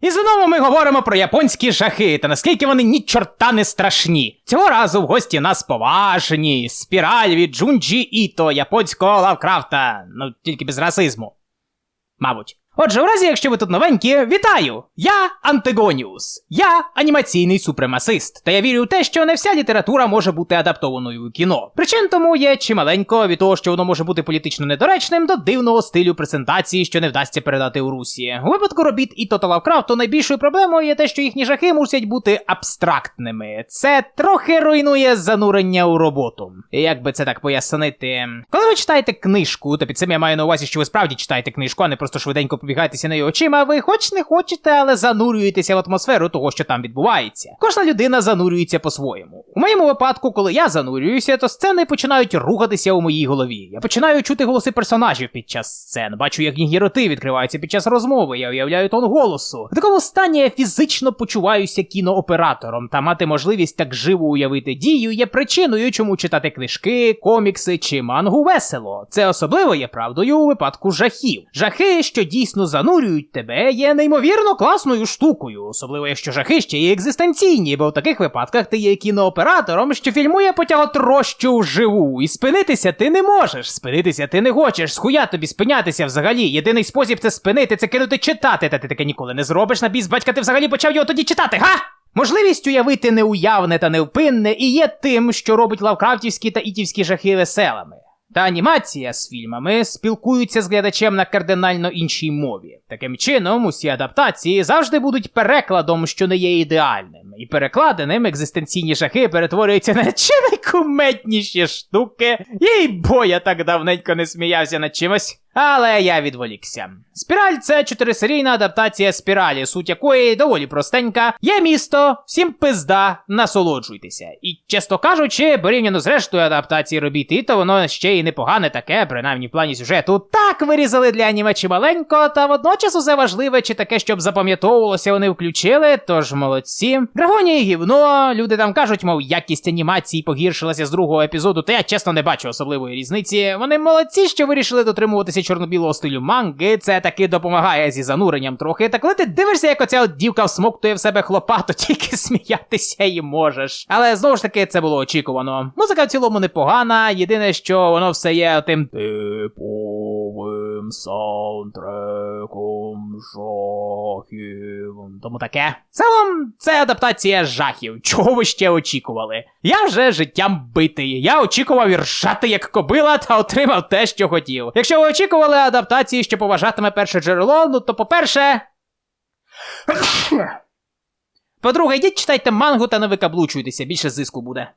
І знову ми говоримо про японські жахи та наскільки вони ні чорта не страшні. Цього разу в гості нас поважні, спіраль від Джунджі Іто, японського Лавкрафта, ну тільки без расизму. Мабуть. Отже, у разі, якщо ви тут новенькі, вітаю! Я Антигоніус. Я анімаційний супремасист. Та я вірю в те, що не вся література може бути адаптованою у кіно. Причин тому є чималенько від того, що воно може бути політично недоречним, до дивного стилю презентації, що не вдасться передати у Русі. У випадку робіт і Тота Лавкрафту найбільшою проблемою є те, що їхні жахи мусять бути абстрактними. Це трохи руйнує занурення у роботу. Як би це так пояснити? Коли ви читаєте книжку, то під цим я маю на увазі, що ви справді читаєте книжку, а не просто швиденько побігаєтеся нею очима, ви хоч не хочете, але занурюєтеся в атмосферу того, що там відбувається. Кожна людина занурюється по-своєму. У моєму випадку, коли я занурююся, то сцени починають рухатися у моїй голові. Я починаю чути голоси персонажів під час сцен, бачу, як їхні роти відкриваються під час розмови, я уявляю тон голосу. В такому стані я фізично почуваюся кінооператором, та мати можливість так живо уявити дію є причиною, чому читати книжки, комікси чи мангу весело. Це особливо є правдою у випадку жахів. Жахи, що дійсно занурюють тебе, є неймовірно класною штукою, особливо якщо жахи ще є екзистенційні, бо в таких випадках ти є кінооператором, що фільмує потяготрощу вживу, і спинитися ти не можеш. Спинитися ти не хочеш. Схуя тобі спинятися взагалі. Єдиний спосіб це спинити, це кинути читати, та ти таке ніколи не зробиш на біс батька, ти взагалі почав його тоді читати, га? Можливість уявити неуявне та невпинне і є тим, що робить лавкрафтівські та ітівські жахи веселими. Та анімація з фільмами спілкуються з глядачем на кардинально іншій мові. Таким чином, усі адаптації завжди будуть перекладом, що не є ідеальним, і перекладеним екзистенційні жахи перетворюються на чи найкуметніші штуки. Їй бо я так давненько не сміявся над чимось. Але я відволікся. Спіраль це чотирисерійна адаптація спіралі, суть якої доволі простенька. Є місто, всім пизда, насолоджуйтеся. І, чесно кажучи, порівняно з рештою адаптацій робіт, і то воно ще й непогане таке, принаймні в плані сюжету. Так вирізали для аніме чималенько, та водночас усе важливе чи таке, щоб запам'ятовувалося, вони включили, тож молодці. Графонія гівно, люди там кажуть, мов якість анімації погіршилася з другого епізоду, та я чесно не бачу особливої різниці. Вони молодці, що вирішили дотримуватися чорно-білого стилю манги, це таки допомагає зі зануренням трохи. Та коли ти дивишся, як оця от дівка всмоктує в себе хлопа, то тільки сміятися і можеш. Але знову ж таки, це було очікувано. Музика в цілому непогана, єдине, що воно все є тим типовим саундтреком жахів. Тому таке. В Целом, це адаптація жахів. Чого ви ще очікували? Я вже життям битий. Я очікував іршати як кобила та отримав те, що хотів. Якщо ви очікували адаптації, що поважатиме перше джерело, ну то по-перше. По-друге, йдіть читайте мангу та не викаблучуйтеся, більше зиску буде.